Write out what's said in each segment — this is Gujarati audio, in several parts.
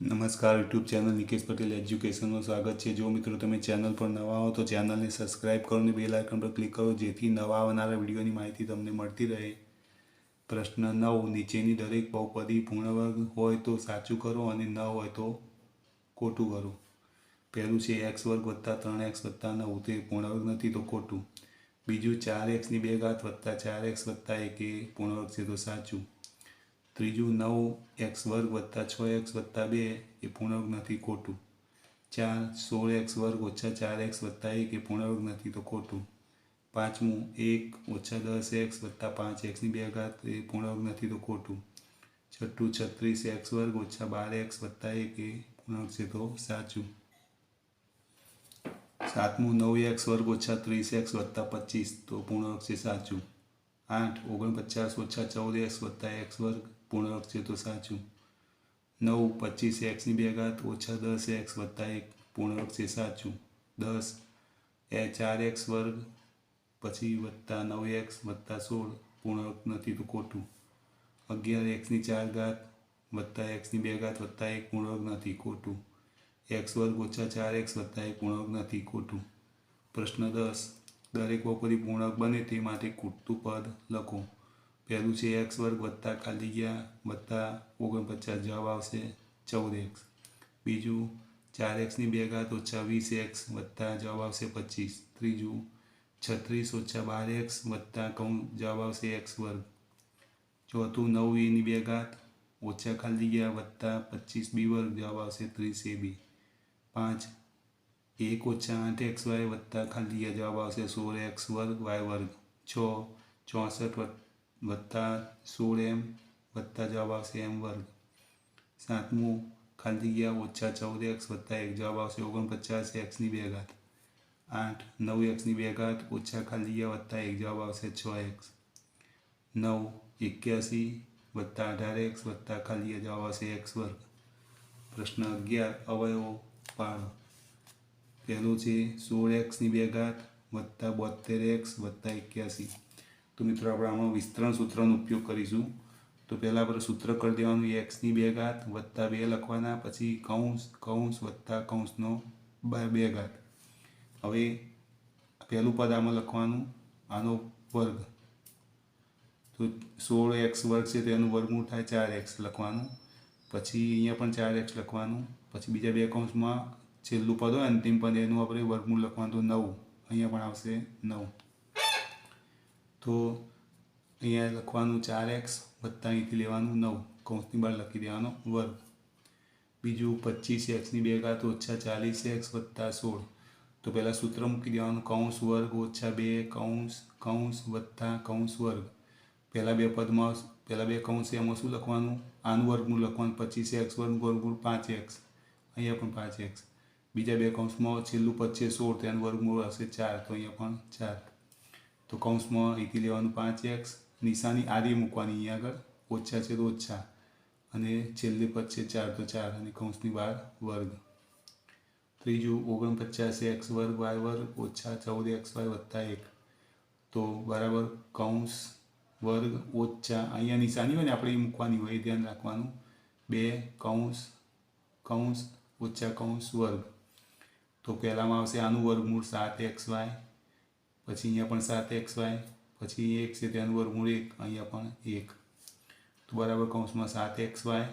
નમસ્કાર યુટ્યુબ ચેનલ નિકેશ પટેલ એજ્યુકેશનનું સ્વાગત છે. જો મિત્રો તમે ચેનલ પર નવા હો તો ચેનલને સબસ્ક્રાઇબ કરો અને બેલ આઇકન પર ક્લિક કરો, જેથી નવા આવનારા વિડીયોની માહિતી તમને મળતી રહે. પ્રશ્ન નવ, નીચેની દરેક બહુપદી પૂર્ણવર્ગ હોય તો સાચું કરો અને ન હોય તો ખોટું કરો. પહેલું છે એક્સ વર્ગ વત્તા ત્રણ એક્સ વત્તા નવ, તે પૂર્ણવર્ગ નથી તો ખોટું. બીજું ચાર એક્સની બે ઘાત વત્તા ચાર એક્સ વત્તા એક, એ પૂર્ણવર્ગ છે તો સાચું. ત્રીજું નવ, એક્સ વર્ગ વત્તા છ, એક્સ વત્તા બે, એ પૂર્ણવર્ગ નથી ખોટું. ચાર, સોળ, એક્સ વર્ગ ઓછા ચાર, એક્સ વત્તા એક, એ પૂર્ણવર્ગ નથી તો ખોટું. પાંચમું, એક ઓછા દસ, એક્સ વત્તા પાંચ, એક્સની બે ઘાત, એ પૂર્ણવર્ગ નથી તો ખોટું. છઠ્ઠું, છત્રીસ, એક્સ વર્ગ ઓછા બાર, એક્સ વત્તા એક, એ પૂર્ણવર્ગ છે તો સાચું. સાતમું, નવ, એક્સ વર્ગ ઓછા ત્રીસ, એક્સ વત્તા પચીસ, તો પૂર્ણવર્ગ છે સાચું. આઠ, ઓગણપચાસ, ઓછા ચૌદ, એક્સ વત્તા એક્સ વર્ગ પૂર્ણવર્ગ છે તો સાચું. નવ, પચીસ એક્સની બે ઘાત, ઓછા દસ, એક્સ વત્તા એક પૂર્ણવર્ગ છે સાચું. દસ, એ ચાર એક્સ વર્ગ, પછી વત્તા નવ એક્સ, વત્તા સોળ પૂર્ણવર્ગ નથી તો ખોટું. અગિયાર એક્સની ચાર ઘાત, વત્તા એક્સની બે ઘાત, વત્તા એક પૂર્ણવર્ગ નથી ખોટું. એક્સ વર્ગ ઓછા ચાર એક્સ વત્તા એક પૂર્ણવર્ગ નથી ખોટું. પ્રશ્ન દસ દરેક બહુપદી પૂર્ણક બને તે માટે ખૂટતું પદ લખો. પહેલું છે એક્સ વર્ગ વત્તા ખાલી ગયા વત્તા ઓગણપચાસ જવાબ આવશે ચૌદ એક્સ બીજું, ચાર એક્સની બે ઘાત ઓછા વીસ એક્સ વત્તા જવાબ આવશે પચીસ. ત્રીજું, છત્રીસ ઓછા બાર એક્સ વત્તા કૌ જવાબ આવશે એક્સ વર્ગ. ચોથું, નવ એની બે ઘાત ઓછા ખાલી ગયા વત્તા પચીસ બી વર્ગ જવાબ આવશે ત્રીસ એ બી પાંચ એક ઓછા આઠ એક્સ વાય વત્તા ખાલી જવાબ આવશે સોળ એક્સ વર્ગ વાય વર્ગ છ ચોસઠ વત્તા સોળ એમ વત્તા જવાબ આવશે એમ વર્ગ સાતમું ખાલી ગયા ઓછા ચૌદ એક્સ વત્તા એક જવાબ આવશે ઓગણપચાસ એક્સની બે ઘાત આઠ નવ એક્સની બે ઘાત ઓછા ખાલી ગયા વત્તા એક જવાબ આવશે છ એક્સ નવ એક્યાસી વત્તા અઢાર એક્સ વત્તા ખાલી જવાબ આવશે એક્સ વર્ગ પ્રશ્ન અગિયાર અવયવો પાડો પહેલું છે સોળ એક્સની બે ઘાત વત્તા બોતેર એક્સ વત્તા એક્યાસી. તો મિત્રો આપણે આમાં વિસ્તરણ સૂત્રનો ઉપયોગ કરીશું. તો પહેલાં આપણે સૂત્ર કરી દેવાનું. એક્સની બે ઘાત વત્તા બે લખવાના, પછી કૌંસ કૌંસ વત્તા કૌંસનો બે ઘાત. હવે પહેલું પદ આમાં લખવાનું, આનો વર્ગ. તો સોળ એક્સ વર્ગ છે તો એનું વર્ગમૂળ થાય ચાર એક્સ લખવાનું. પછી અહીંયા પણ ચાર એક્સ લખવાનું. પછી બીજા બે કૌંસમાં છેલ્લું પદ હોય અંતિમ પદ, એનું આપણે વર્ગમૂળ લખવાનું તો નવ. અહીંયા પણ આવશે નવ. તો અહીંયા લખવાનું ચાર એક્સ વત્તા અહીંથી લેવાનું નવ. કૌંસની બહાર લખી દેવાનો વર્ગ. બીજું પચીસ એક્સની બે ઘાત ઓછા ચાલીસ એક્સ વત્તા સોળ. તો પહેલાં સૂત્ર મૂકી દેવાનું કૌંસ વર્ગ ઓછા બે કૌંસ કૌંસ વત્તા કૌંસ વર્ગ. પહેલાં બે પદમાં, પહેલાં બે કૌંસ એમાં શું લખવાનું? આનું વર્ગમૂળ લખવાનું પચીસ એક્સ વર્ગ વર્ગમૂળ પાંચ એક્સ. અહીંયા પણ પાંચ એક્સ. બીજા બે કૌંસમાં છેલ્લું પદ સોળ તેનું વર્ગમૂળ હશે ચાર. તો અહીંયા પણ ચાર. તો કૌંસમાં અહીંથી લેવાનું પાંચ એક્સ. નિશાની આરી મૂકવાની અહીંયા આગળ. ઓછા છે તો ઓછા. અને છેલ્લે પદ છે ચાર, તો ચાર. અને કૌંસની બહાર વર્ગ. ત્રીજું, ઓગણપચાસ એક્સ વર્ગ વાય વર્ગ ઓછા ચૌદ એક્સ વાય વત્તા એક. તો બરાબર કૌંસ વર્ગ ઓછા. અહીંયા નિશાની હોય ને આપણે એ મૂકવાની હોય, એ ધ્યાન રાખવાનું. બે કૌંસ કૌંસ ઓછા કૌંસ વર્ગ. તો પહેલાંમાં આવશે આનું વર્ગમૂળ સાત એક્સ વાય, પછી અહીંયા પણ સાત એક્સ વાય, પછી એક છે તેનું વર્ગમૂળ એક, અહીંયા પણ એક. તો બરાબર કૌંસમાં સાત એક્સ વાય,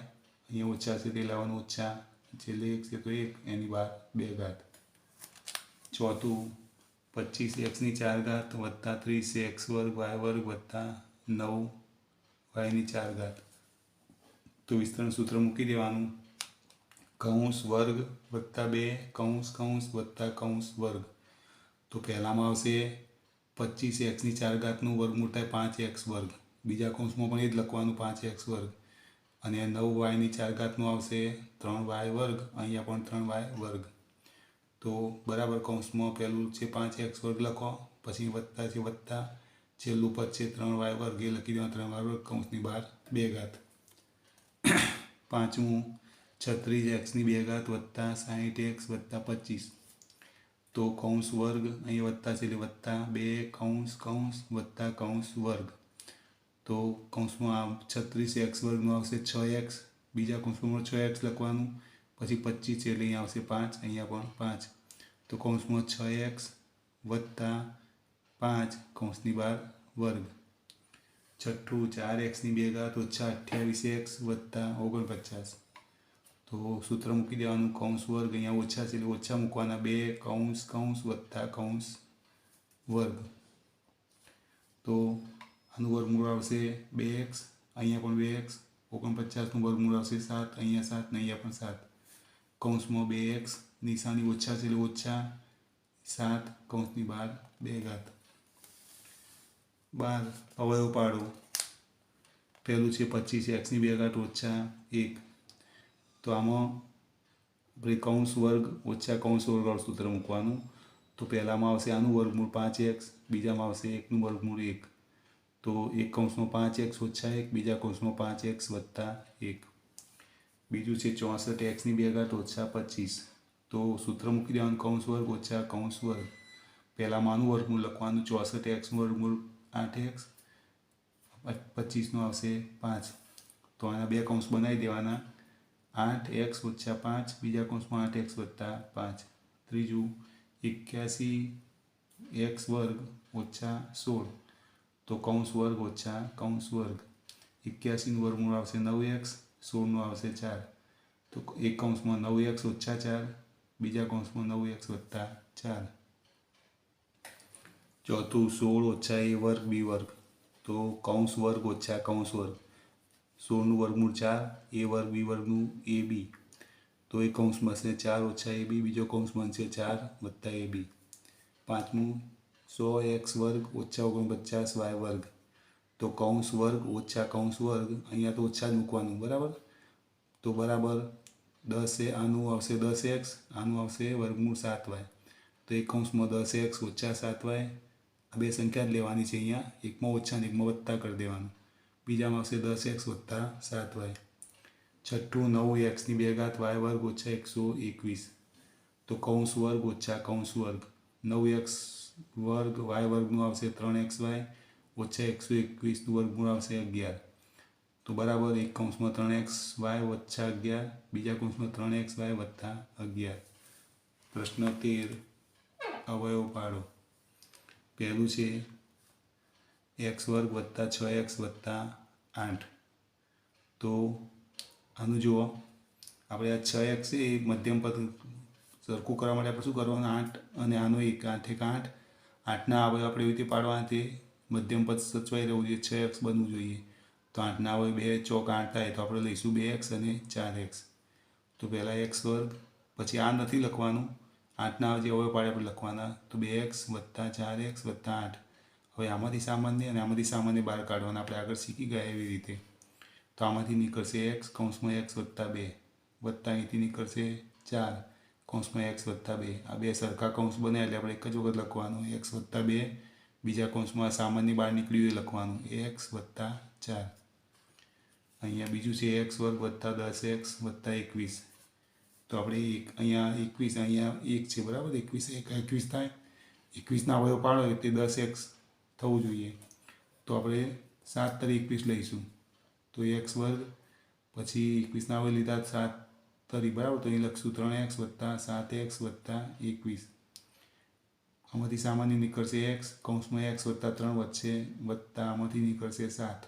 અહીંયા ઓછા છે તે લાવવાનું ઓછા, છેલ્લે એક છે તો એક, એની બાર, બે ઘાત. ચોથું, પચીસ એક્સની ચાર ઘાત વત્તા ત્રીસ એક્સ વર્ગ વાય વર્ગ વત્તા નવ વાયની ચાર ઘાત. તો વિસ્તરણ સૂત્ર મૂકી દેવાનું. કૌંસ વર્ગ વત્તા બે, કૌંસ કૌંસ વત્તા કૌંસ વર્ગ. તો પહેલામાં આવશે પચીસ એક્સની ચાર ઘાતનું વર્ગમૂળ થાય પાંચ એક્સ વર્ગ. બીજા કૌંસમાં પણ એ જ લખવાનું, પાંચ એક્સ વર્ગ. અને નવ વાયની ચાર ઘાતનું આવશે ત્રણ વાય વર્ગ, અહીંયા પણ ત્રણ વાય વર્ગ. તો બરાબર કૌંસમાં પહેલું છે પાંચ એક્સ વર્ગ લખો, પછી વત્તા છે વત્તા, છેલ્લું પદ છે ત્રણ વાય વર્ગ. એ લખી દેવાનું ત્રણ વાય વર્ગ, કૌંસની બહાર બે ઘાત. પાંચમું છત્રીસ એક્સની બે ઘાત વત્તા સાહીઠ એક્સ વત્તા પચીસ. તો કૌંસ વર્ગ અહીં વત્તા છે એટલે વત્તા બે કૌંસ કૌંસ વત્તા કૌંસ વર્ગ. તો કૌંસમાં છત્રીસ એક્સ વર્ગમાં આવશે છ એક્સ બીજા કૌંસમાં છ એક્સ લખવાનું. પછી પચીસ છે એટલે અહીંયા આવશે પાંચ, અહીંયા પણ પાંચ. તો કૌંસમાં છ એક્સ વત્તા પાંચ કૌંસની બાર વર્ગ. છઠ્ઠું ચાર એક્સની બે ઘાત ઓછા અઠ્યાવીસ એક્સ વત્તા ઓગણપચાસ. તો સૂત્ર મૂકી દેવાનું, કૌંસ વર્ગ, અહીંયા ઓછા છે એટલે ઓછા મૂકવાના બે કૌંસ કૌંસ વત્તા કૌંસ વર્ગ. તો આનું વર્ગમૂળ આવશે બે એક્સ, અહીંયા પણ બે એક્સ, ઓગણપચાસનું વર્ગમૂળ આવશે સાત, અહીંયા સાત ને અહીંયા પણ સાત. કૌંસમાં બે એક્સ, નિશાની ઓછા છે એટલે ઓછા સાત, કૌંસની બાર, બે ઘાત. બાર, અવયવ પાડો. પહેલું છે પચીસ, એક્સની બે ઘાત ઓછા એક. તો આમાં આપણે કૌંસ વર્ગ ઓછા કૌંસ વર્ગ સૂત્ર મૂકવાનું. તો પહેલામાં આવશે આનું વર્ગમૂળ પાંચ એક્સ, બીજામાં આવશે એકનું વર્ગમૂળ એક. તો એક કૌંસમાં પાંચ એક્સ ઓછા એક, બીજા કૌંસમાં પાંચ એક્સ વત્તા એક. બીજું છે ચોસઠ એક્સની બે ઘાટ ઓછા પચીસ. તો સૂત્ર મૂકી દેવાનું કૌંસ વર્ગ ઓછા કૌંસ વર્ગ. પહેલામાં આનું વર્ગમૂળ લખવાનું ચોસઠ એક્સનું વર્ગમૂળ આઠ એક્સ, પચીસનું આવશે પાંચ. તો આના બે કૌંસ બનાવી દેવાના. આઠ એક્સ ઓછા પાંચ બીજા કૌંસમાં આઠ એક્સ વત્તા પાંચ ત્રીજું એક્યાસી એક્સ વર્ગ ઓછા સોળ તો કૌંસ વર્ગ ઓછા કૌંસ વર્ગ એક્યાસીનું વર્ગમૂળ આવશે નવ એક્સ સોળનું આવશે ચાર તો એક કૌંસમાં નવ એક્સ ઓછા ચાર બીજા કૌંસમાં નવ એક્સ વત્તા ચાર ચોથું સોળ ઓછા એ વર્ગ બી વર્ગ તો કૌંસ વર્ગ ઓછા કૌંસ વર્ગ સોળનું વર્ગમૂળ ચાર, એ વર્ગ બી વર્ગનું એ બી. તો એ કૌંસ બનશે ચાર ઓછા એ બી, બીજો કૌંસ બનશે ચાર વત્તા એ બી. પાંચમું, સો એક્સ વર્ગ ઓછા ઓગણપચાસ વાય વર્ગ. તો કૌંસ વર્ગ ઓછા કૌંસ વર્ગ, અહીંયા તો ઓછા જ મૂકવાનું, બરાબર? તો બરાબર દસ એ, આનું આવશે દસ એક્સ, આનું આવશે વર્ગમૂળ સાત વાય. તો એક કૌંસમાં દસ એક્સ ઓછા સાત વાય, આ બે સંખ્યા જ લેવાની છે અહીંયા. એકમાં ઓછા ને એકમાં વત્તા કરી દેવાનું. બીજામાં આવશે દસ એક્સ વત્તા સાત વાય. છઠ્ઠું નવ એક્સની બે ઘાત વાય વર્ગ ઓછા એકસો એકવીસ. તો કૌંસ વર્ગ ઓછા કૌંસ વર્ગ. નવ એક્સ વર્ગ વાય વર્ગનું આવશે ત્રણ એક્સ વાય ઓછા એકસો એકવીસનું વર્ગમૂળ આવશે અગિયાર. તો બરાબર એક કૌંસમાં ત્રણ એક્સ વાય ઓછા અગિયાર, બીજા કૌંસમાં ત્રણ એક્સ વાય વત્તા અગિયાર. પ્રશ્ન તેર. અવયવ પાડો. પહેલું છે એક્સ વર્ગ વત્તા છ એક્સ વત્તા આઠ. તો આનું જુઓ. આપણે આ છ એક્સ એ મધ્યમ પદ સરખું કરવા માટે આપણે શું કરવાનું? આઠ અને આનો એક, આઠ એક આઠ. આઠના અવયવ આપણે એવી રીતે પાડવાના તે મધ્યમ પદ સચવાઈ રહેવું જોઈએ. છ એક્સ બનવું જોઈએ. તો આઠના અવયવ બે, ચોક આઠ થાય તો આપણે લઈશું બે એક્સ અને ચાર એક્સ. તો પહેલાં એક્સ વર્ગ, પછી આ નથી લખવાનું. આઠના જે અવયવ પાડે આપણે લખવાના. તો બે એક્સ વત્તા ચાર એક્સ વત્તા આઠ. હવે આમાંથી સામાન્ય અને આમાંથી સામાન્ય બહાર કાઢવાના આપણે આગળ શીખી ગયા એવી રીતે. તો આમાંથી નીકળશે એક્સ કૌંસમાં એક્સ વત્તા બે, વત્તા અહીંથી નીકળશે ચાર, કૌંસમાં એક્સ વત્તા બે. આ બે સરખા કૌંસ બને એટલે આપણે એક જ વખત લખવાનું. એક્સ વત્તા બે, બીજા કૌંસમાં સામાન્ય બહાર નીકળ્યું એ લખવાનું. એક્સ વત્તા ચાર. અહીંયા બીજું છે એક્સ વર્ગ વત્તા દસ એક્સ વત્તા એકવીસ. તો આપણે એક, અહીંયા એકવીસ, અહીંયા એક છે, બરાબર? એકવીસ, એક, એકવીસ થાય. એકવીસના અવયવ પાડો એટલે દસ એક્સ થવું જોઈએ. તો આપણે સાત તરી એકવીસ લઈશું. તો એક્સ વર્ગ પછી એકવીસના હવે લીધા સાત તરી બરાબર, તો અહીં લખશું ત્રણ એક્સ વત્તા સાત એક્સ વત્તા એકવીસ. આમાંથી સામાન્ય નીકળશે એક્સ કૌંસમાં એક્સ વત્તા ત્રણ વચ્ચે વત્તા આમાંથી નીકળશે સાત.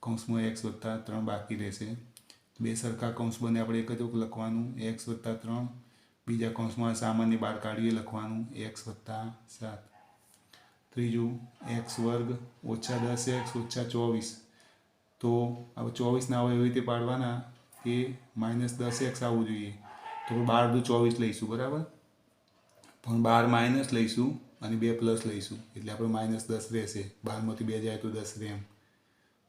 કૌંસમાં એક્સ વત્તા ત્રણ બાકી રહેશે. બે સરખા કૌંસ બને આપણે એક જ લખવાનું. એક્સ વત્તા ત્રણ, બીજા કૌંસમાં સામાન્ય બહાર કાઢીએ લખવાનું. એક્સ વત્તા સાત. ત્રીજું, એક્સ વર્ગ ઓછા દસ એક્સ ઓછા ચોવીસ. તો હવે ચોવીસના આવે એવી રીતે પાડવાના કે માઇનસ દસ એક્સ આવવું જોઈએ. તો બાર દુ ચોવીસ લઈશું, બરાબર? પણ બાર માઇનસ લઈશું અને બે પ્લસ લઈશું. એટલે આપણે માઇનસ દસ રહેશે. બારમાંથી બે જાય તો દસ રહે એમ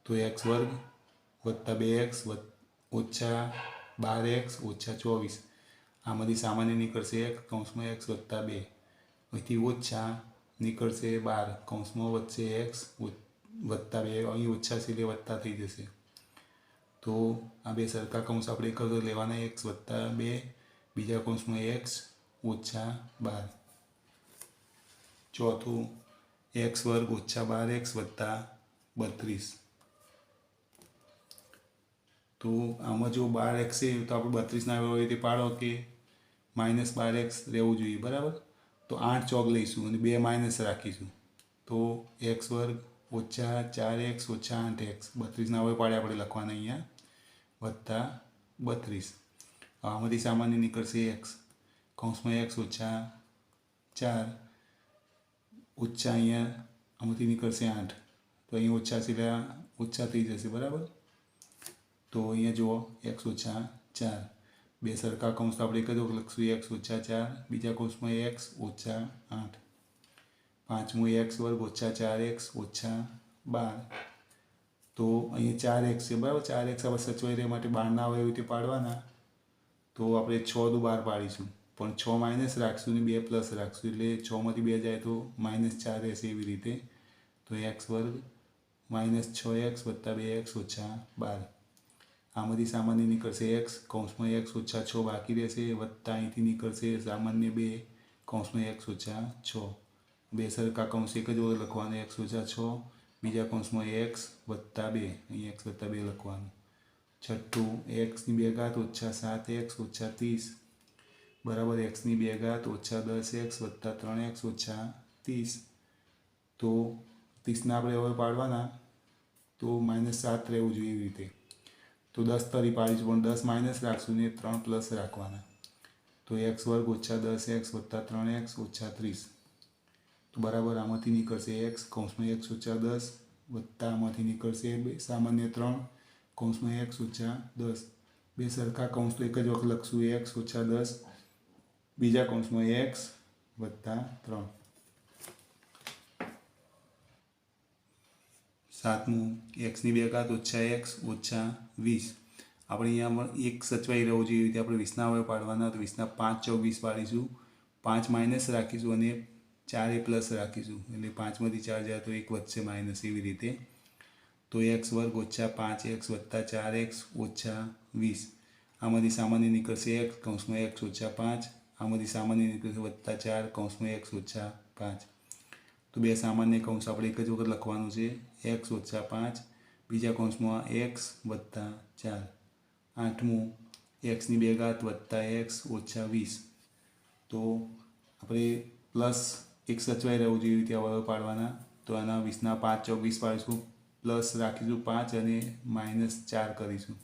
તો એક્સ વર્ગ વત્તા બે એક્સ ઓછા બાર એક્સ ઓછા ચોવીસ. આમાંથી સામાન્ય નીકળશે એક, કૌંસમાં એક્સ વત્તા બે. અહીંથી ઓછા નીકળશે બાર, કૌંસમાં વચ્ચે એક્સ વત્તા બે, અહીં ઓછા છે એટલે વત્તા થઈ જશે. તો આ બે સરખા કૌંસ આપણે એક લેવાના એક્સ વત્તા બે, બીજા કૌંસમાં એક્સ ઓછા બાર. ચોથું એક્સ વર્ગ ઓછા બાર એક્સ વત્તા બત્રીસ. તો આમાં જો બાર એક્સ છે, તો આપણે બત્રીસના હોય તે પાડો કે માઇનસ બાર એક્સ રહેવું જોઈએ, બરાબર? તો આઠ ચોક લઈશું અને બે માઇનસ રાખીશું. તો એક્સ વર્ગ ઓછા ચાર એક્સ ઓછા આઠ એક્સ બત્રીસના હોય પાડે આપણે લખવાના અહીંયા. વત્તા બત્રીસ. આમાંથી સામાન્ય નીકળશે એક્સ કૌંસમાં એક્સ ઓછા ચાર. ઓછા અહીંયા આમાંથી નીકળશે આઠ. તો અહીંયા ઓછા છે ઓછા થઈ જશે, બરાબર? તો અહીંયા જુઓ એક્સ ઓછા ચાર. બે સરખા કૌંસ તો આપણે એક જ વખત લખશું એક્સ ઓછા ચાર, બીજા કૌંસમાં એક્સ ઓછા આઠ. પાંચમું એક્સ વર્ગ ઓછા ચાર એક્સ ઓછા બાર. તો અહીંયા ચાર એક્સ છે, બરાબર? ચાર એક્સ આપણે સચવાઈ રહે માટે બાર ના હોય એવી રીતે પાડવાના. તો આપણે છ દુ બાર પાડીશું. પણ છ માઇનસ રાખશું ને બે પ્લસ રાખશું, એટલે છમાંથી બે જાય તો માઇનસ ચાર રહેશે એવી રીતે. તો એક્સ વર્ગ માઇનસ છ એક્સ વત્તા બે એક્સ ઓછા બાર. આમાંથી સામાન્ય નીકળશે એક્સ, કૌંસમાં એક્સ ઓછા છ બાકી રહેશે, વત્તા અહીંથી નીકળશે સામાન્ય બે, કૌંસમાં એક્સ ઓછા છ. બે સરખા કૌંસ એક જ વખત લખવાનું, એક્સ ઓછા છ, બીજા કૌંસમાં એક્સ વત્તા બે, અહીં એક્સ વત્તા બે લખવાનું. છઠ્ઠું, એક્સની બે ઘાત ઓછા સાત, એક્સ ઓછા ત્રીસ. બરાબર, એક્સની બે ઘાત ઓછા દસ, એક્સ વત્તા ત્રણ, એક્સ ઓછા ત્રીસ. તો ત્રીસના આપણે હવે પાડવાના, તો માઇનસ સાત રહેવું જોઈએ એવી રીતે. તો દસ તરી પાડીશું પણ દસ માઇનસ રાખશું ને ત્રણ પ્લસ રાખવાના તો એક્સ વર્ગ ઓછા દસ એક્સ વત્તા ત્રણ એક્સ ઓછા ત્રીસ તો બરાબર આમાંથી નીકળશે એક્સ કૌંસમાં એક્સ ઓછા દસ વત્તા આમાંથી નીકળશે બે સામાન્ય ત્રણ કૌંસમાં એક્સ ઓછા દસ બે સરખા કૌંસ તો એક જ વખત લખશું એક્સ ઓછા દસ બીજા કૌંસમાં એક્સ વત્તા ત્રણ સાતમું એક્સની બે ઘાત ઓછા એક્સ ઓછા વીસ. આપણે અહીંયા પણ એક સચવાઈ રહ્યું જોઈએ રીતે આપણે વીસના હવે પાડવાના, તો વીસના પાંચ ચોક વીસ પાડીશું. પાંચ માઇનસ રાખીશું અને ચાર એ પ્લસ રાખીશું. એટલે પાંચમાંથી ચાર જાય તો એક વધશે માઇનસ એવી રીતે. તો એક્સ વર્ગ ઓછા પાંચ એક્સ વત્તા ચાર એક્સ ઓછા વીસ. આમાંથી સામાન્ય નીકળશે એક્સ કૌંસમાં એક્સ ઓછા પાંચ. આમાંથી સામાન્ય નીકળશે વત્તા ચાર, કૌંસમાં એક્સ ઓછા પાંચ. તો બે સામાન્ય કૌંસ આપણે એક જ વખત લખવાનું છે. એક્સ ઓછા પાંચ, બીજા કૌંસમાં એક્સ વત્તા ચાર. આઠમું એક્સની બે ઘાત વત્તા એક્સ ઓછા વીસ. તો આપણે પ્લસ એક સચવાઈ રહેવું જોઈએ રીતે અવયવ પાડવાના. તો આના વીસના પાંચ ચોક વીસ પાડીશું. પ્લસ રાખીશું પાંચ અને માઇનસ ચાર કરીશું.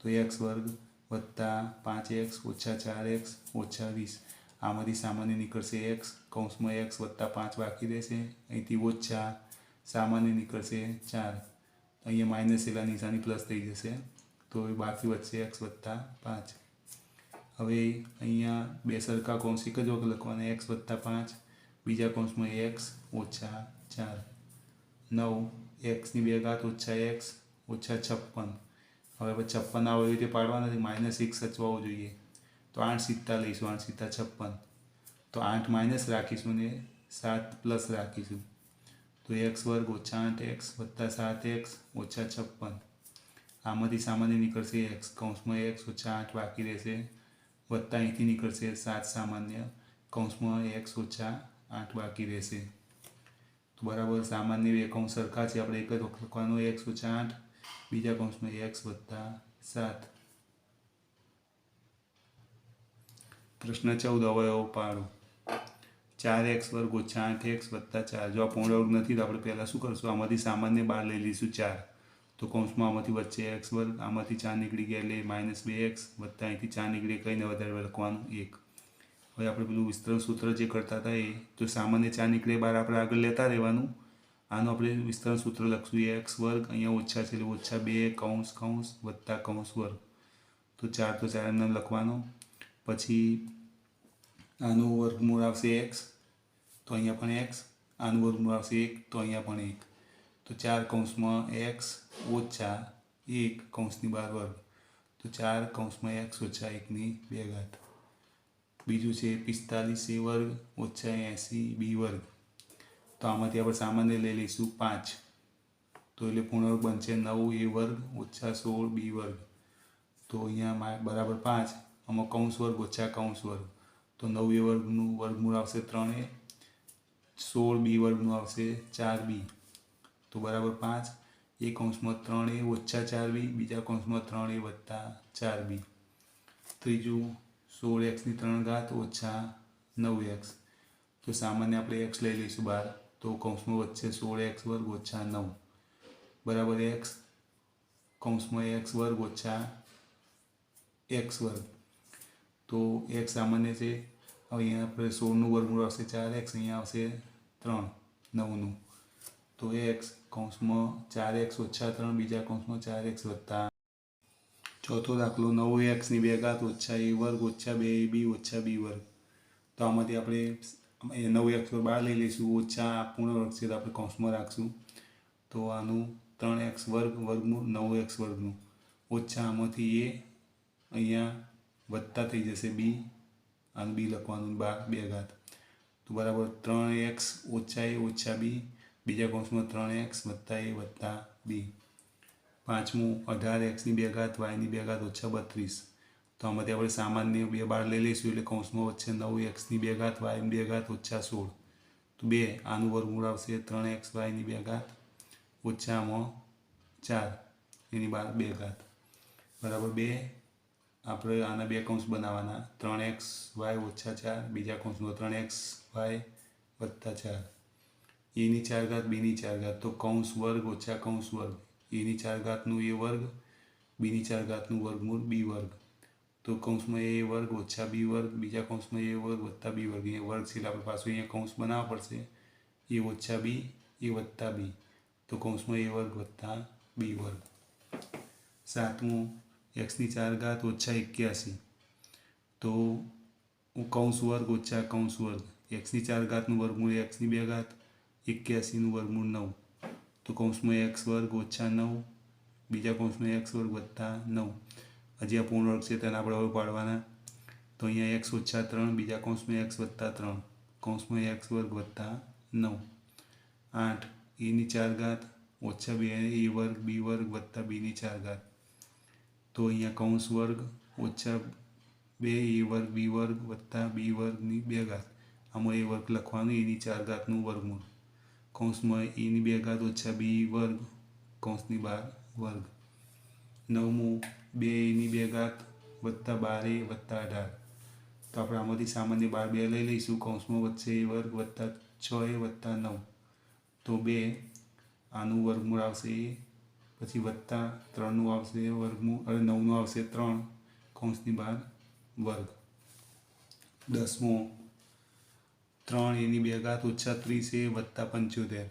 તો એક્સ વર્ગ વત્તા પાંચ એક્સ ઓછા ચાર એક્સ ઓછા વીસ. આમાંથી સામાન્ય નીકળશે એક્સ કૌંસમાં એક્સ વત્તા પાંચ બાકી રહેશે. અહીંથી ઓછા સામાન્ય નીકળશે ચાર. અહીંયા માઇનસ એલા નિશાની પ્લસ થઈ જશે. તો એ બાકી વધશે એક્સ વત્તા પાંચ. હવે અહીંયા બે સરખા કૌંસ, એક જ વખત લખવાના એક્સ વત્તા પાંચ, બીજા કૌંસમાં એક્સ ઓછા ચાર. નવ એક્સની બે ઘાત ઓછા એક્સ ઓછા છપ્પન. હવે છપ્પન આવે એ રીતે પાડવાના માઇનસ એક સચવાવો જોઈએ. તો આઠ લઈશું આઠ સિત્તા છપ્પન. તો આઠ માઇનસ રાખીશું ને સાત પ્લસ રાખીશું. તો એક્સ વર્ગ ઓછા આઠ એક્સ વત્તા સાત એક્સ ઓછા છપ્પન. આમાંથી સામાન્ય નીકળશે એક્સ. કૌંસમાં એક્સ ઓછા આઠ બાકી રહેશે. વત્તા અહીંથી નીકળશે સાત સામાન્ય. કૌંસમાં એક્સ ઓછા આઠ બાકી રહેશે. તો બરાબર સામાન્ય બે કૌંસ સરખા છે. આપણે એક જ વખત લખવાનું. એક્સ ઓછા આઠ, બીજા કૌંસમાં એક્સ વત્તા સાત. પ્રશ્ન ચૌદ અવયવ પાડો ચાર એક્સ વર્ગ ઓછા આઠ એક્સ વત્તા ચાર. જો આ પૂર્ણ વર્ગ નથી, તો આપણે પહેલાં શું કરશું? આમાંથી સામાન્ય બાર લઈ લઈશું ચાર. તો કૌંસમાં આમાંથી વચ્ચે એક્સ વર્ગ, આમાંથી ચાર નીકળી ગયા એટલે માઇનસ બે એક્સ વત્તા અહીંથી ચાર નીકળી કહીને વધારે લખવાનું એક. હવે આપણે પેલું વિસ્તરણ સૂત્ર જે કરતા હતા એ તો સામાન્ય ચાર નીકળે બાર આપણે આગળ લેતા રહેવાનું. આનું આપણે વિસ્તરણ સૂત્ર લખશું એક્સ વર્ગ, અહીંયા ઓછા છે એટલે ઓછા બે કૌંસ કૌંસ વત્તા કૌંસ વર્ગ. તો ચાર તો ચાર એમને લખવાનો. પછી આનું વર્ગમૂળ આવશે એક્સ તો અહીંયા પણ એક્સ આનું વર્ગમૂળ આવશે એક, તો અહીંયા પણ એક. તો ચાર કૌંસમાં એક્સ ઓછા એક કૌંસની બાર વર્ગ. તો ચાર કૌંસમાં એક્સ ઓછા એકની બે ઘાત. બીજું છે પિસ્તાલીસ એ વર્ગ ઓછા એંસી બી વર્ગ. તો આમાંથી આપણે સામાન્ય લઈ લઈશું પાંચ. તો એટલે પૂર્ણવર્ગ બનશે નવ એ વર્ગ ઓછા સોળ બી વર્ગ. તો અહીંયા બરાબર પાંચ. આમાં કૌંસ વર્ગ ઓછા કૌંસ વર્ગ. તો નવ એ વર્ગનું વર્ગમૂળ આવશે ત્રણ એ, સોળ બી વર્ગનું આવશે ચાર બી. તો બરાબર પાંચ. એ કૌંસમાં ત્રણ એ ઓછા ચાર બી, બીજા કૌંસમાં ત્રણ એ વત્તા ચાર બી. ત્રીજું સોળ એક્સની ત્રણ ઘાત ઓછા નવ એક્સ. તો સામાન્ય આપણે એક્સ લઈ લઈશું બહાર તો કૌંસમાં વચ્ચે સોળ એક્સ વર્ગ ઓછા નવ. બરાબર એક્સ. કૌંસમાં એક્સ વર્ગ ઓછા એક્સ વર્ગ. તો એક્સ સામાન્ય છે, હવે અહીંયા આપણે સોળનું વર્ગમૂળ આવશે ચાર, એક્સ અહીંયા આવશે ત્રણ, નવનું. તો એક્સ કૌંસમાં ચાર એક્સ ઓછા ત્રણ, બીજા કૌંસમાં ચાર એક્સ વત્તા. ચોથો દાખલો નવ એક્સની બે ઘાત ઓછા એ વર્ગ, ઓછા બે બી, ઓછા બી વર્ગ. તો આમાંથી આપણે નવ એક્સ પર બહાર લઈ લઈશું, ઓછા પૂર્ણ વર્ગ છે તો આપણે કૌંસમાં રાખશું. તો આનું ત્રણ એક્સ વર્ગ, વર્ગમૂળ નવ એક્સ વર્ગનું. ઓછા આમાંથી એ અહીંયા વત્તા થઈ જશે બી. અને બી લખવાનું બાર બે ઘાત. તો બરાબર ત્રણ એક્સ ઓછા એ ઓછા બી. બીજા કૌંસમાં ત્રણ એક્સ વત્તા એ વત્તા બી. પાંચમું અઢાર એક્સની બે ઘાત, વાયની બે ઘાત ઓછા બત્રીસ. તો આમાંથી આપણે સામાન્ય બે બાર લઈ લઈશું એટલે કૌંસમાં વચ્ચે નવ એક્સની બે ઘાત, વાયની બે ઘાત ઓછા સોળ. તો બે, આનું વર્ગમૂળ આવશે ત્રણ એક્સ, વાયની બે ઘાત ઓછામાં ચાર. એની બાર બે ઘાત. બરાબર બે આપણે આના બે કૌંસ બનાવવાના. ત્રણ એક્સ વાય ઓછા ચાર. બીજા કૌંસમાં ત્રણ એક્સ વાય વત્તા ચાર. એની ચાર ઘાત બીની ચાર ઘાત. તો કૌંસ વર્ગ ઓછા કૌંસ વર્ગ. એની ચાર ઘાતનું એ વર્ગ બીની ચાર ઘાતનું વર્ગમૂળ બી વર્ગ. તો કૌંસમાં એ વર્ગ ઓછા બી વર્ગ, બીજા કૌંસમાં એ વર્ગ વત્તા બી વર્ગ. અહીંયા વર્ગ છે આપણે પાછું અહીંયા કૌંસ બનાવવા પડશે. એ ઓછા બી એ વત્તા બી તો કૌંસમાં એ વર્ગ વત્તા બી વર્ગ. સાતમું એક્સની ચાર ઘાત ઓછા એક્યાસી. તો હું કૌંસ વર્ગ ઓછા કૌંસ વર્ગ. એક્સની ચાર ઘાતનું વર્ગમૂળ એક્સની બે ઘાત, એક્યાસીનું વર્ગમૂળ નવ. તો કૌંસમાં એક્સ વર્ગ ઓછા નવ, બીજા કૌંસમાં એક્સ વર્ગ વત્તા નવ. હજી આ પૂર્ણ વર્ગ છે તેને આપણે હવે પાડવાના. તો અહીંયા એક્સ ઓછા ત્રણ, બીજા કૌંસમાં એક્સ વત્તા ત્રણ. કૌંસમાં એક્સ વર્ગ વત્તા નવ. આઠ એની ચાર ઘાત ઓછા બે એ વર્ગ બી વર્ગ વત્તા બીની ચાર ઘાત. તો અહીંયા કૌંસ વર્ગ ઓછા બે એ વર્ગ, બી વર્ગ વત્તા બી વર્ગની બે ઘાત. આમાં એ વર્ગ લખવાનું, એની ચાર ઘાતનું વર્ગમૂળ. કૌંસમાં એની બે ઘાત ઓછા બી વર્ગ, કૌંસની બાર વર્ગ. નવમું, બે એની બે ઘાત વત્તા બાર વત્તા અઢાર. તો આપણે આમાંથી સામાન્ય બાર બે લઈ લઈશું. કૌંસમાં વચ્ચે એ વર્ગ વત્તા છ એ વત્તા નવ. તો બે આનું વર્ગમૂળ આવશે એ પછી વત્તા ત્રણનું આવશે વર્ગમૂળ અને નવનું આવશે ત્રણ, કૌંસની બહાર વર્ગ. દસમું, ત્રણ એની બે ઘાત ઓછા ત્રીસ એ વત્તા પંચોતેર.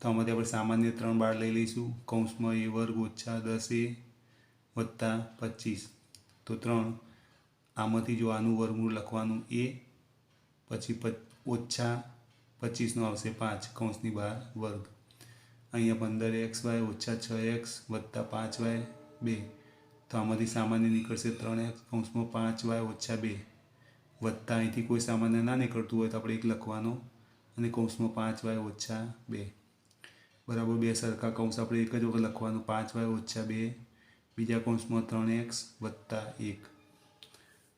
તો આમાંથી આપણે સામાન્ય ત્રણ બાર લઈ લઈશું. કૌંસમાં એ વર્ગ ઓછા દસ એ વત્તા પચીસ. તો ત્રણ, આમાંથી જો આનું વર્ગમૂળ લખવાનું એ, પછી ઓછા પચીસનો આવશે પાંચ, કૌંસની બહાર વર્ગ. અહીંયા પંદર એક્સ વાય ઓછા છ એક્સ વત્તા પાંચ વાય બે. તો આમાંથી સામાન્ય નીકળશે ત્રણ એક્સ કૌંસમાં પાંચ વાય ઓછા બે. વત્તા અહીંથી કોઈ સામાન્ય ના નીકળતું હોય તો આપણે એક લખવાનો. અને કૌંસમાં પાંચ વાય ઓછા બે. બરાબર બે સરખા કૌંસ આપણે એક જ વખત લખવાનું. પાંચ વાય ઓછા બે. બીજા કૌંસમાં ત્રણ એક્સ વત્તા એક.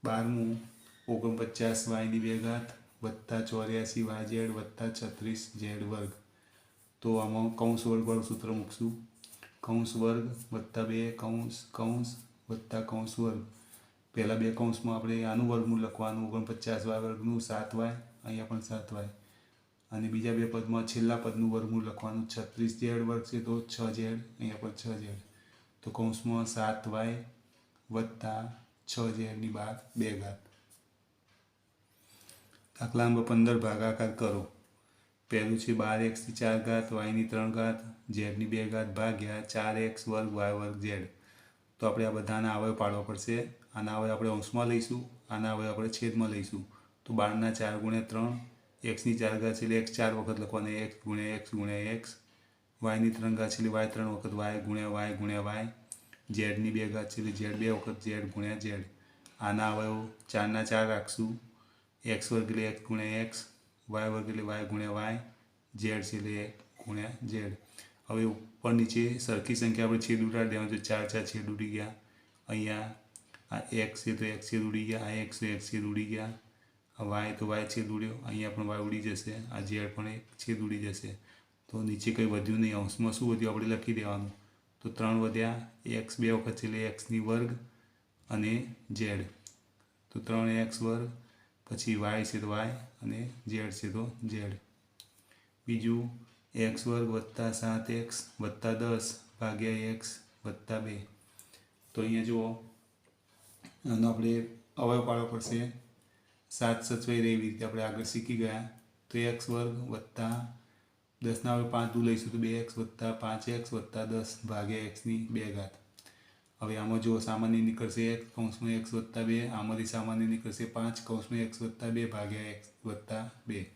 બારમું, ઓગણપચાસ વાયની બે ઘાત વત્તા ચોર્યાસી વાય ઝેડ વત્તા છત્રીસ ઝેડ વર્ગ. તો આમાં કૌંસ વર્ગવાળું સૂત્ર મૂકશું. કૌંસ વર્ગ વત્તા બે કૌંસ કૌંસ વત્તા કૌંસ વર્ગ. પહેલાં બે કૌંસમાં આપણે આનું વર્ગમૂળ લખવાનું, ઓગણપચાસ વાય વર્ગનું, સાત વાય, અહીંયા પણ સાત વાય. અને બીજા બે પદમાં છેલ્લા પદનું વર્ગમૂળ લખવાનું, છત્રીસ ઝેડ વર્ગ છે તો છ ઝેડ અહીંયા પણ છ ઝેડ તો કૌંસમાં સાત વાય વત્તા છ ઝેડની બાદ બે ઘાત. દાખલા નંબર પંદર ભાગાકાર કરો. પહેલું છે બાર એક્સથી ચાર ઘાત, વાયની ત્રણ ઘાત, ઝેડની બે ઘાત ભાગ્યા ચાર એક્સ વર્ગ વાય વર્ગ ઝેડ. તો આપણે આ બધાના અવયવ પાડવા પડશે. આના અવયવ આપણે અંશમાં લઈશું, આના અવયવ આપણે છેદમાં લઈશું. તો બારના ચાર ગુણ્યા ત્રણ, એક્સની ચાર ઘાત છે એટલે એક્સ ચાર વખત લખવાના એક્સ ગુણ્યા એક્સ ગુણ્યા એક્સ. વાયની ત્રણ ઘાત છે વાય ત્રણ વખત વાય ગુણ્યા વાય ગુણ્યા વાય. ઝેડની બે ઘાત છે ઝેડ બે વખત ઝેડ ગુણ્યા ઝેડ. આના અવયવ ચારના ચાર રાખશું. એક્સ વર્ગ એટલે એક્સ ગુણ્યા એક્સ. વાય વર્ગ એટલે વાય ગુણ્યા વાય, ઝેડ છે એટલે ગુણ્યા ઝેડ. હવે ઉપર નીચે સરખી સંખ્યા આપણે છેદ ઉડાડી દેવાનું છે. ચાર ચાર છેદ ઉડી ગયા. અહીંયા આ એક્સ છે તો એક્સ છેદ ઉડી ગયા. આ એક્સ તો એક્સ છેદ ઉડી ગયા. આ વાય તો વાય છેદ ઉડ્યો. અહીંયા પણ વાય ઉડી જશે. આ ઝેડ પણ એક છેદ ઉડી જશે. તો તો નીચે કંઈ વધ્યું નહીં. અંશમાં શું વધ્યું? આપણે લખી દેવાનું. તો ત્રણ વધ્યા. એક્સ બે વખત છે એટલે એક્સની વર્ગ અને ઝેડ. તો ત્રણ એક્સ વર્ગ પછી વાય છે તો વાય અને ઝેડ છે તો ઝેડ બીજું એક્સ વર્ગ વત્તા સાત એક્સ વત્તા દસ ભાગ્યા એક્સ વત્તા બે. તો અહીંયા જુઓ, આનો આપણે અવયવ પાડવો પડશે. સાત સચવાઈ રહે એવી રીતે આપણે આગળ શીખી ગયા. તો એક્સ વર્ગ વત્તા દસના હવે પાંચ દૂર લઈશું તો બે એક્સ વત્તા પાંચ એક્સ વત્તા દસ ભાગ્યા એક્સની બે ઘાત. હવે આમાં જો સામાન્ય નીકળશે એક, કૌંસમાં એક્સ વત્તા બે, આમાંથી સામાન્ય નીકળશે પાંચ, કૌંસમાં એક્સ વત્તા બે ભાગ્યા એક્સ વત્તા બે.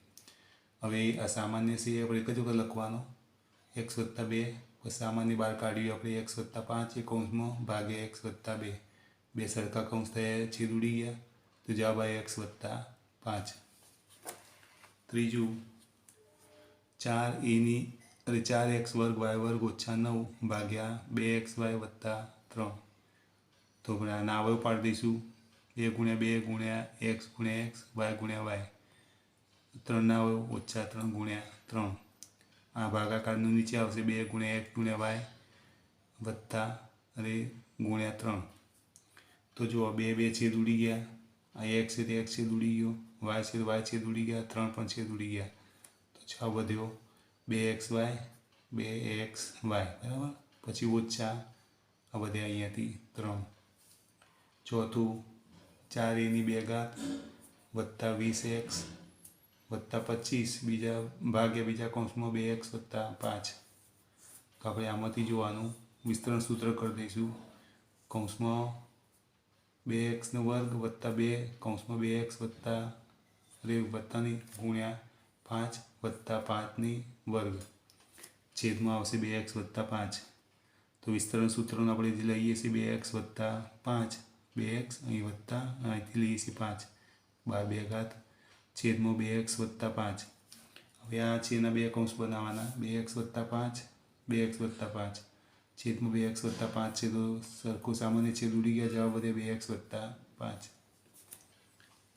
હવે આ સામાન્ય છે, આપણે એક જ વખત લખવાનો. એક્સ વત્તા બે સામાન્ય બહાર કાઢવી આપણે, એક્સ વત્તા પાંચ, એ કૌંસમાં ભાગ્યા એક્સ વત્તા બે. બે સરખા કૌંસ થયા, છેદ ઉડી ગયા, તો જવાબ આવે એક્સ વત્તા પાંચ. ત્રીજું, ચાર એની, અરે ચાર એક્સ વર્ગ વાય વર્ગ ઓછા નવ ભાગ્યા બે એક્સ વાય વત્તા ત્રણ તો આપણે અવયવ પાડી દઈશું. બે ગુણ્યા બે ગુણ્યા એક્સ ગુણ્યા એક્સ વાય ગુણ્યા વાય. ત્રણના અવયવ ઓછા ત્રણ ગુણ્યા ત્રણ. આ ભાગાકારનું નીચે આવશે બે ગુણ્યા એક ગુણ્યા વાય વત્તા અરે ગુણ્યા ત્રણ. તો જુઓ બે બે છેદ ઉડી ગયા. આ એક છે એક છેદ ઉડી ગયો. વાય છે વાય છેદ ઉડી ગયા. ત્રણ પણ છેદ ઉડી ગયા. તો છ વધ્યો. બે એક્સ વાય, બે એક્સ વાય. બરાબર? પછી ઓછા આ બધે અહીંયાથી ત્રણ. ચોથું ચાર એની બે ઘાત, વત્તા વીસ એક્સ, વત્તા પચીસ, બીજા ભાગ્યા બીજા કૌંસમાં બે એક્સ, વત્તા પાંચ. તો આપણે આમાંથી જોવાનું, વિસ્તરણ સૂત્ર કરી દઈશું. કૌંસમાં બે એક્સનો વર્ગ, વત્તા બે, કૌંસમાં બે એક્સ, વત્તા અરે વત્તાની ગુણ્યા પાંચ, વત્તા પાંચની વર્ગ. છેદમાં આવશે બે એક્સ, વત્તા પાંચ. તો વિસ્તરણ સૂત્રનું આપણે જે લઈએ છીએ બે એક્સ વત્તા પાંચ, બે એક્સ અહીં વત્તા, અહીંથી લઈએ છીએ પાંચ. બાર બે ઘાત છેદમાં બે એક્સ વત્તા પાંચ. હવે આ છે એના બે કૌંસ બનાવવાના. બે એક્સ વત્તા પાંચ, બે એક્સ વત્તા પાંચ. છેદમાં બે એક્સ વત્તા પાંચ છે તો સરખો સામાન્ય છેદ ઉડી ગયા, જવાબ વધે બે એક્સ વત્તા પાંચ.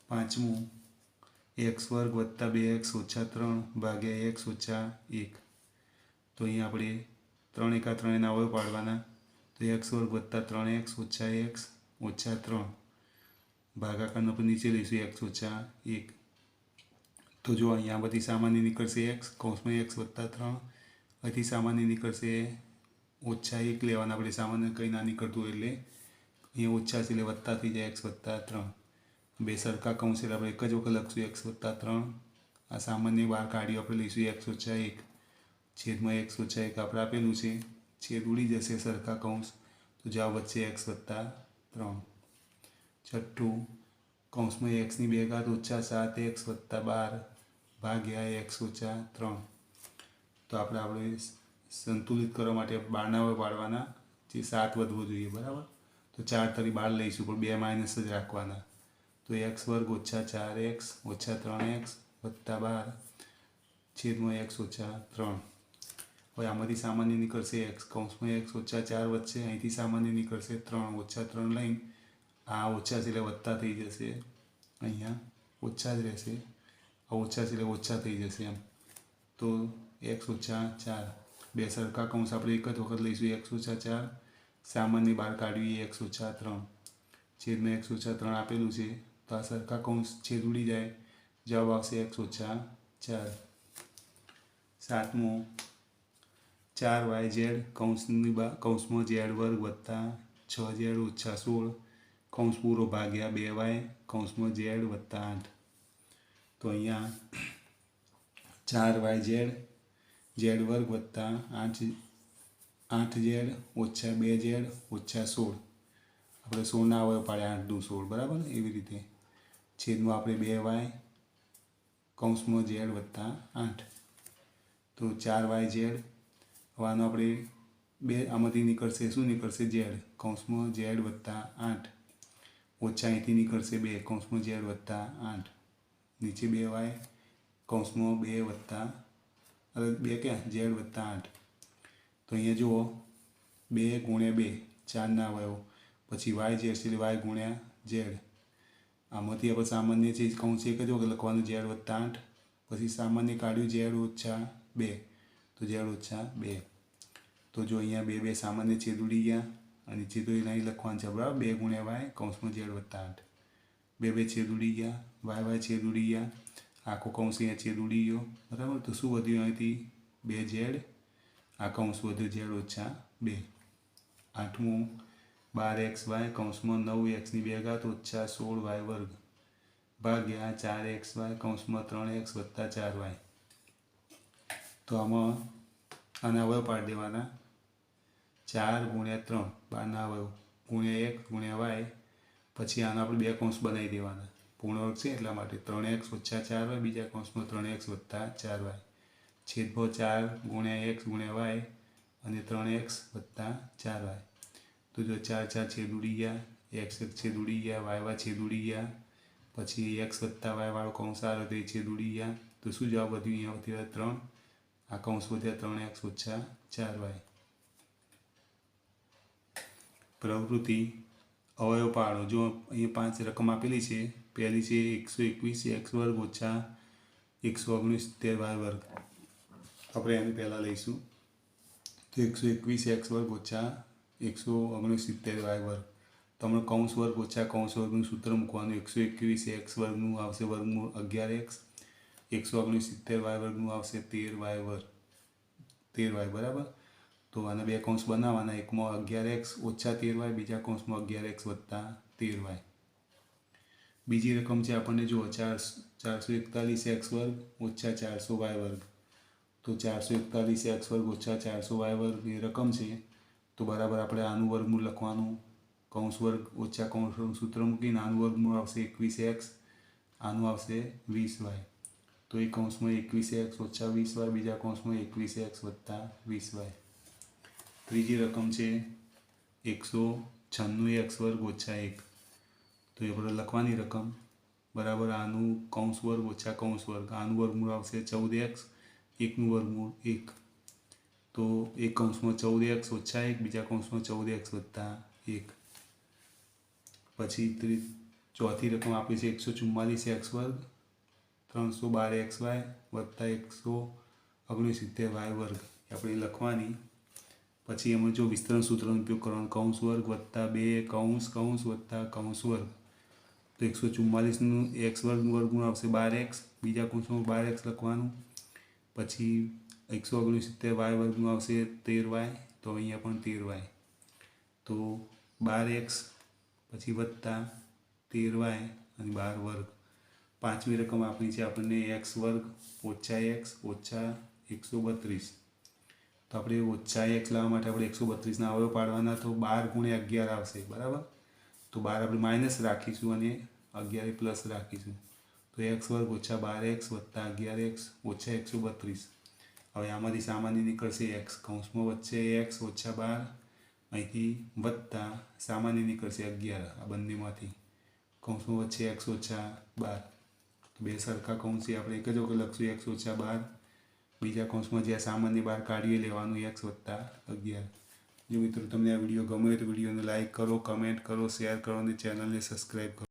પાંચમું એક્સ વર્ગ વત્તા બે એક્સ ઓછા ત્રણ ભાગ્યા એક્સ ઓછા એક. તો અહીં આપણે ત્રણ એકા ત્રણ એના અવયવ પાડવાના. તો એક્સ વર્ગ વત્તા ત્રણ એક્સ ઓછા એક્સ ઓછા ત્રણ. ભાગાકારનો પણ નીચે લઈશું એક્સ ઓછા એક. તો જો અહીંયા બધી સામાન્ય નીકળશે એક્સ કૌંસમાં એક્સ વત્તા ત્રણ. અહીંથી સામાન્ય નીકળશે ઓછા એક લેવાના. આપણે સામાન્ય કંઈ ના નીકળતું એટલે અહીંયા ઓછા છે એટલે વત્તા થઈ જાય એક્સ વત્તા ત્રણ. બે સરખા કૌંસ એટલે આપણે એક જ વખત લખશું એક્સ વત્તા ત્રણ. આ સામાન્ય બહાર કાઢી આપણે લઈશું એક્સ ઓછા એક. છેદમાં એક્સ ઓછા એક આપણે આપેલું છે. છેદ ઉડી જશે સરખા કૌંસ. તો જવાબ વચ્ચે એક્સ વત્તા ત્રણ. છઠ્ઠું, કૌંસમાં એક્સની બે ઘાત ઓછા સાત, એક્સ વત્તા બાર ભાગ્યા એક્સ ઓછા ત્રણ. તો આપણે આપણે સંતુલિત કરવા માટે વય પાડવાના જે સાત વધવો જોઈએ, બરાબર? તો ચાર તરી બાર લઈશું, પણ બે માઇનસ જ રાખવાના. તો એક્સ વર્ગ ઓછા ચાર એક્સ, ઓછા ત્રણ એક્સ વત્તા બાર. છેદમાં એક્સ ઓછા ત્રણ. હવે આમાંથી સામાન્ય નીકળશે એક્સ કૌંસમાં એક્સ ઓછા ચાર વચ્ચે અહીંથી સામાન્ય નીકળશે ત્રણ, ઓછા ત્રણ લઈને. આ ઓછા છે એટલે વધતા થઈ જશે અહીંયા, ઓછા જ રહેશે. આ ઓછા છે એટલે ઓછા થઈ જશે એમ. તો એક્સ ઓછા ચાર. બે સરખા કૌંસ, આપણે એક જ વખત લઈશું. એક્સ ઓછા ચાર, સામાન્ય બહાર કાઢવી એક્સ ઓછા ત્રણ. છેદમાં એક્સ ઓછા ત્રણ આપેલું છે, તો આ સરખા કૌંસ છેદ ઉડી જાય. જવાબ આવશે એક્સ ઓછા ચાર. સાતમું ચાર વાય ઝેડ કૌંસની બા કૌંસમાં ઝેડ વર્ગ વત્તા છ ઝેડ ઓછા સોળ કૌંસ પૂરો ભાગ્યા બે વાય કૌંસમાં ઝેડ વત્તા આઠ તો અહીંયા ચાર વાય ઝેડ ઝેડ વર્ગ વત્તા આઠ આઠ ઝેડ ઓછા બે ઝેડ ઓછા સોળ આપણે સોળના અવયવ પાડ્યા આઠ દુ સોળ બરાબર એવી રીતે છેદમાં આપણે બે વાય કૌંસમાં ઝેડ વત્તા આઠ. તો ચાર વાય ઝેડ હવાનો આપણે બે આમાંથી નીકળશે, શું નીકળશે? ઝેડ કૌંસમાં ઝેડ વત્તા આઠ. ઓછા અહીંથી નીકળશે બે, કૌંસમાં ઝેડ વત્તા આઠ. નીચે બે વાય, કૌંસમાં બે વત્તા, અરે બે ક્યાં? ઝેડ વત્તા આઠ. તો અહીંયા જુઓ, બે ગુણ્યા બે, ચાર ના વાયો. પછી વાય ઝેડ છે એટલે વાય ગુણ્યા ઝેડ આમાંથી આપણે સામાન્ય છે કૌંસ એક જ વખત લખવાનું ઝેડ વત્તા આઠ. પછી સામાન્ય કાઢ્યું ઝેડ ઓછા બે. તો ઝેડ ઓછા બે. તો જો અહીંયા બે બે સામાન્ય છેદ ઉડી ગયા અને છેદો એ નહીં લખવાનું છે, બરાબર? બે ગુણ્યા વાય કૌંસમાં ઝેડ વત્તા આઠ. બે બે છેદ ઉડી ગયા, વાય વાય છેદ ઉડી ગયા, આખો કૌંસ અહીંયા છેદ ઉડી ગયો, બરાબર? તો શું વધ્યું અહીંથી? બે ઝેડ આ કૌંસ વધ્યો ઝેડ ઓછા બે. આઠમું, બાર એક્સ વાય કૌંસમાં નવ એક્સની બે ઘાત ઓછા સોળ વાય વર્ગ. ભાગ્યા ચાર એક્સ વાય કૌંસમાં ત્રણ એક્સ વત્તા ચાર વાય. તો આમાં આના અવયવ પાડી દેવાના. ચાર ગુણ્યા ત્રણ. બારના અવયવ ગુણ્યા એક, ગુણ્યા વાય. પછી આના આપણે બે કૌંસ બનાવી દેવાના. પૂર્ણવર્ગ છે એટલા માટે ત્રણ એક્સ ઓછા ચાર વાય, બીજા કૌંસમાં ત્રણ એક્સ વત્તા ચાર વાય. છેદભો ચાર ગુણ્યા એક્સ ગુણ્યા વાય અને ત્રણ એક્સ વત્તા ચાર વાય. તો જો ચાર ચાર છેદ ઉડી ગયા, એક્સ એક છેદ ઉડી ગયા, વાય વાય છેદ ઉડી ગયા, પછી એક્સ વત્તા વાય વાળો કૌંસ આવ્યો તો એ છેદ ઉડી ગયા. તો શું જવાબ વધ્યું? અહીંયા વધ્યા ત્રણ. આ કૌંસ વધ્યા ત્રણ એક્સ ઓછા ચાર વાય પ્રવૃત્તિ, અવયવ પાડો. જો અહીંયા પાંચ રકમ આપેલી છે, પહેલી છે એકસો એકવીસ, એક્સ વર્ગ ઓછા એકસો ઓગણસિત્તેર વાય વર્ગ. આપણે એની પહેલાં લઈશું. તો એકસો એકવીસ, એક્સ વર્ગ ઓછા એકસો ઓગણસિત્તેર વાય વર્ગ. તમને કૌંસ વર્ગ ઓછા કૌંસ વર્ગનું સૂત્ર મૂકવાનું. એકસો એકવીસ, એક્સ વર્ગનું આવશે વર્ગમૂળ અગિયાર એક્સ. એકસો ઓગણસિત્તેર વાય વર્ગનું આવશે, તેર વાય વર્ગ તેર વાય, બરાબર? તો આના બે કૌંસ બનાવવાના, એકમાં અગિયાર એક્સ ઓછા તેર વાય, બીજા કૌંસમાં અગિયાર એક્સ વત્તા તેર વાય. બીજી રકમ છે આપણને જુઓ ચાર ચારસો એકતાલીસ એક્સ વર્ગ ઓછા ચારસો વાય વર્ગ. તો ચારસો એકતાલીસ એક્સ વર્ગ ઓછા ચારસો વાય વર્ગ એ રકમ છે. તો બરાબર આપણે આનું વર્ગમૂળ લખવાનું. કૌંસ વર્ગ ઓછા કૌંસ સૂત્ર મૂકીને આનું વર્ગમૂળ આવશે એકવીસ એક્સ, આનું આવશે વીસ વાય. તો એ કૌંસમાં એકવીસ એક્સ ઓછા વીસ વાય, બીજા કૌંસમાં એકવીસ એક્સ વત્તા વીસ વાય. ત્રીજી રકમ છે એકસો છન્નું એક્સ વર્ગ ઓછા એક. તો એ આપણે લખવાની રકમ. બરાબર આનું કૌંસ વર્ગ ઓછા કૌંસ વર્ગ. આનું વર્ગમૂળ આવશે ચૌદ એક્સ, એકનું વર્ગમૂળ એક. તો એક કૌંસમાં ચૌદ એક્સ ઓછા એક, બીજા કૌંસમાં ચૌદ એક્સ વત્તા એક. પછી ચોથી રકમ આપી છે એકસો ચુમ્માલીસ એક્સ વર્ગ. ત્રણસો બાર એક્સ વાય વત્તા એકસો ઓગણસિત્તેર વાય વર્ગ. આપણે લખવાની. પછી એમાં જો વિસ્તરણ સૂત્રનો ઉપયોગ કરવાનો, કૌંસ વર્ગ વત્તા બે કૌંસ કૌંસ વત્તા કૌંસ વર્ગ. તો એકસો ચુમ્માલીસનું એક્સ વર્ગનું વર્ગનું આવશે બાર એક્સ. બીજા કૌંસમાં બાર એક્સ લખવાનું. પછી એકસો ઓગણસિત્તેર વાય વર્ગનું આવશે તેર વાય. તો અહીંયા પણ તેર વાય. તો બાર એક્સ, પછી વત્તા તેર વાય અને બાર વર્ગ. પાંચમી રકમ આપણી છે આપણને એક્સ વર્ગ ઓછા એક્સ ઓછા એકસો બત્રીસ. તો આપણે ઓછા એક્સ લાવવા માટે આપણે એકસો બત્રીસના અવયવ પાડવાના, તો બાર ગુણ્યા અગિયાર આવશે, બરાબર? તો બાર આપણે માઇનસ રાખીશું અને અગિયારે પ્લસ રાખીશું. તો એક્સ વર્ગ ઓછા બાર એક્સ વત્તા અગિયાર એક્સ ઓછા એકસો બત્રીસ. હવે આમાંથી સામાન્ય નીકળશે એક્સ કૌંસમાં વચ્ચે એક્સ ઓછા બાર, અહીંથી વત્તા સામાન્ય નીકળશે અગિયાર, આ બંનેમાંથી. કૌંસમાં વચ્ચે એક્સ ઓછા બાર. બે સરખા કૌંસી આપણે એક જ વખત લખશું એક્સ ઓછા બાર. બીજા કૌંસમાં જ્યાં સામાન્ય બાર કાઢીએ લેવાનું એક્સ વત્તા અગિયાર. જો મિત્રો તમને આ વીડિયો ગમે તો વિડીયોને લાઇક કરો કમેન્ટ કરો શેર કરો અને ચેનલને સબસ્ક્રાઈબ કરો.